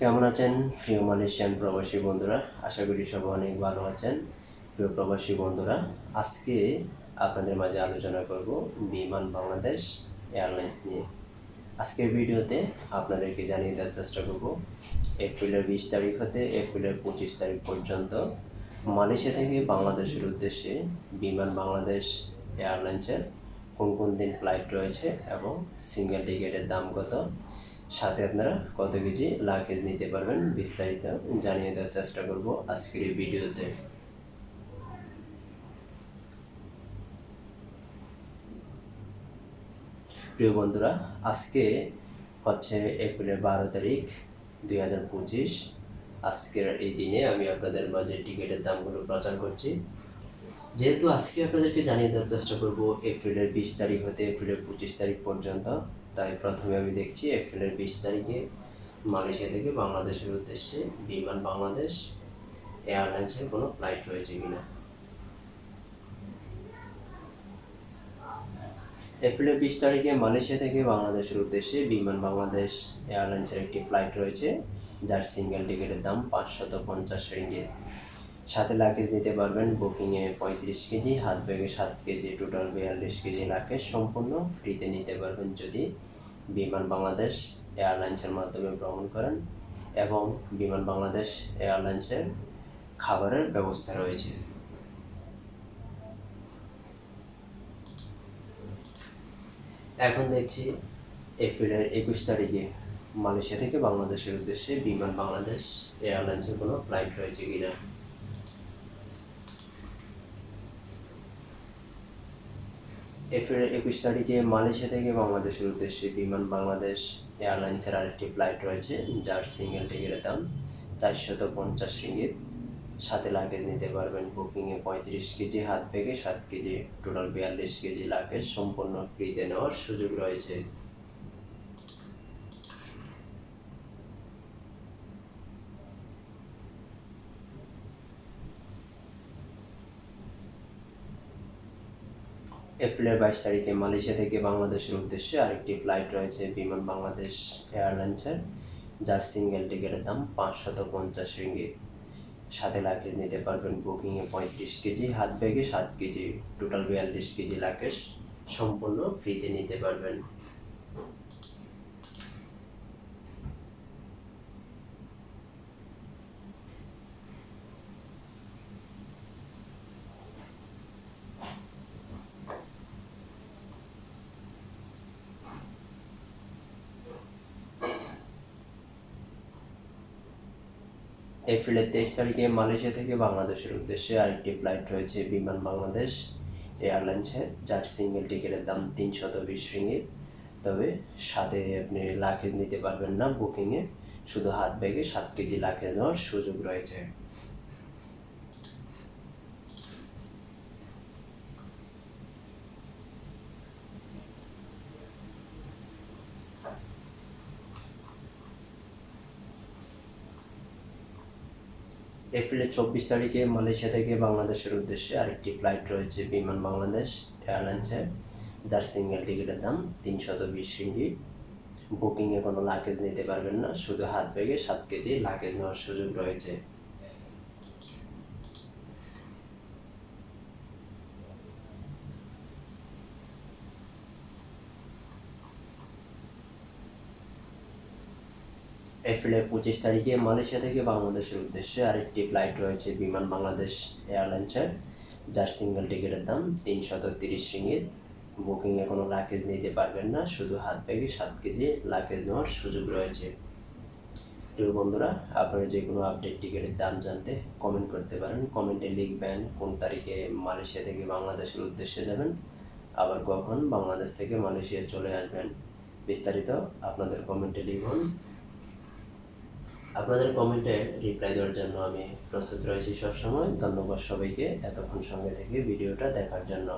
কেমন আছেন? প্রিয় মালয়েশিয়ান প্রবাসী বন্ধুরা, আশা করি সব অনেক ভালো আছেন। প্রিয় প্রবাসী বন্ধুরা, আজকে আপনাদের মাঝে আলোচনা করব বিমান বাংলাদেশ এয়ারলাইন্স নিয়ে। আজকের ভিডিওতে আপনাদেরকে জানিয়ে দেওয়ার চেষ্টা করব, এপ্রিলের বিশ তারিখ হতে এপ্রিলের পঁচিশ তারিখ পর্যন্ত মালয়েশিয়া থেকে বাংলাদেশের উদ্দেশ্যে বিমান বাংলাদেশ এয়ারলাইন্সের কোন কোন দিন ফ্লাইট রয়েছে এবং সিঙ্গেল টিকেটের দাম কত? সাথে আপনারা কত কেজি লাগেজ নিতে পারবেন বিস্তারিত জানিয়ে দেওয়ার চেষ্টা করব আজকের এই ভিডিওতে। প্রিয় বন্ধুরা, আজকে হচ্ছে এপ্রিলের বারো তারিখ দুই হাজার পঁচিশ। আজকের এই দিনে আমি আপনাদের মাঝে টিকিটের দামগুলো প্রচার করছি। যেহেতু আজকে আপনাদেরকে জানিয়ে দেওয়ার চেষ্টা করব এপ্রিলের বিশ তারিখ হতে এপ্রিলের পঁচিশ তারিখ পর্যন্ত। তাই প্রথমে আমি দেখছি এপ্রিলের বিশ তারিখে মালয়েশিয়া থেকে বাংলাদেশের উদ্দেশ্যে বিমান বাংলাদেশ এয়ারলাইন্সের কোনো ফ্লাইট রয়েছে কিনা। এপ্রিলের বিশ তারিখে মালয়েশিয়া থেকে বাংলাদেশের উদ্দেশ্যে বিমান বাংলাদেশ এয়ারলাইন্সের একটি ফ্লাইট রয়েছে, যার সিঙ্গেল টিকিটের দাম পাঁচশত পঞ্চাশ রিঙ্গিত। সাথে লাগেজ নিতে পারবেন। বুকিংয়ে পঁয়ত্রিশ কেজি, হাত ব্যাগে সাত কেজি টোটাল বিয়াল্লিশ কেজি লাগেজ সম্পূর্ণ ফ্রিতে নিতে পারবেন যদি বিমান বাংলাদেশ এয়ারলাইন্সের মাধ্যমে ভ্রমণ করেন এবং বিমান বাংলাদেশ এয়ারলাইন্সের খাবারের ব্যবস্থা রয়েছে। এখন দেখছি এপ্রিলের একুশ তারিখে মালয়েশিয়া থেকে বাংলাদেশের উদ্দেশ্যে বিমান বাংলাদেশ এয়ারলাইন্সের কোনো ফ্লাইট রয়েছে কিনা। এপ্রিলের একুশ তারিখে মালয়েশিয়া থেকে বাংলাদেশের উদ্দেশ্যে বিমান বাংলাদেশ এয়ারলাইন্সের আরেকটি ফ্লাইট রয়েছে, যার সিঙ্গেল টিকিটের দাম চারশত পঞ্চাশ রিঙ্গিত। সাথে লাগেজ নিতে পারবেন বুকিংয়ে পঁয়ত্রিশ কেজি, হাত ব্যাগে সাত কেজি টোটাল বিয়াল্লিশ কেজি লাগেজ সম্পূর্ণ ফ্রিতে নেওয়ার সুযোগ রয়েছে। এপ্রিলের বাইশ তারিখে মালয়েশিয়া থেকে বাংলাদেশের উদ্দেশ্যে আরেকটি ফ্লাইট রয়েছে বিমান বাংলাদেশ এয়ারলাইন্সের যার সিঙ্গেল টিকিটের দাম পাঁচশত পঞ্চাশ রিঙ্গিত সাথে লাগেজ নিতে পারবেন বুকিংয়ে পঁয়ত্রিশ কেজি, হাত ব্যাগে সাত কেজি টোটাল বিয়াল্লিশ কেজি লাগেজ সম্পূর্ণ ফ্রিতে নিতে পারবেন। এপ্রিলের তেইশ তারিখে মালয়েশিয়া থেকে বাংলাদেশের উদ্দেশ্যে আরেকটি ফ্লাইট রয়েছে বিমান বাংলাদেশ এয়ারলাইন্সের যার সিঙ্গেল টিকিটের দাম তিনশত বিশ রিঙ্গিত। তবে সাথে আপনি লাগেজ নিতে পারবেন না বুকিংয়ে শুধু হাত ব্যাগে সাত কেজি লাগেজ নেওয়ার সুযোগ রয়েছে। এপ্রিলের চব্বিশ তারিখে মালয়েশিয়া থেকে বাংলাদেশের উদ্দেশ্যে আরেকটি ফ্লাইট রয়েছে বিমান বাংলাদেশ এয়ারলাইন্সের যার সিঙ্গেল টিকিটের দাম তিনশত বিশ রিঙ্গিট বুকিংয়ে কোনো লাগেজ নিতে পারবেন না, শুধু হাত ব্যাগে সাত কেজি লাগেজ নেওয়ার সুযোগ রয়েছে। এপ্রিলের পঁচিশ তারিখে মালয়েশিয়া থেকে বাংলাদেশের উদ্দেশ্যে আরেকটি ফ্লাইট রয়েছে বিমান বাংলাদেশ এয়ারলাইন্সের, যার সিঙ্গেল টিকিটের দাম তিনশত তিরিশ রিঙ্গিত। বুকিংয়ে কোনো লাগেজ নিতে পারবেন না, শুধু হাত ব্যাগে সাত কেজি লাগেজ নেওয়ার সুযোগ রয়েছে। প্রিয় বন্ধুরা, আপনারা যে কোনো আপডেট টিকিটের দাম জানতে কমেন্ট করতে পারেন। কমেন্টে লিখবেন কোন তারিখে মালয়েশিয়া থেকে বাংলাদেশের উদ্দেশ্যে যাবেন, আবার কখন বাংলাদেশ থেকে মালয়েশিয়া চলে আসবেন। বিস্তারিত আপনাদের কমেন্টে লিখুন। আপনাদের কমেন্টে রিপ্লাই দেওয়ার জন্য আমি প্রস্তুত রয়েছি সবসময়। ধন্যবাদ সবাইকে এতক্ষণ সঙ্গে থেকে ভিডিওটা দেখার জন্য।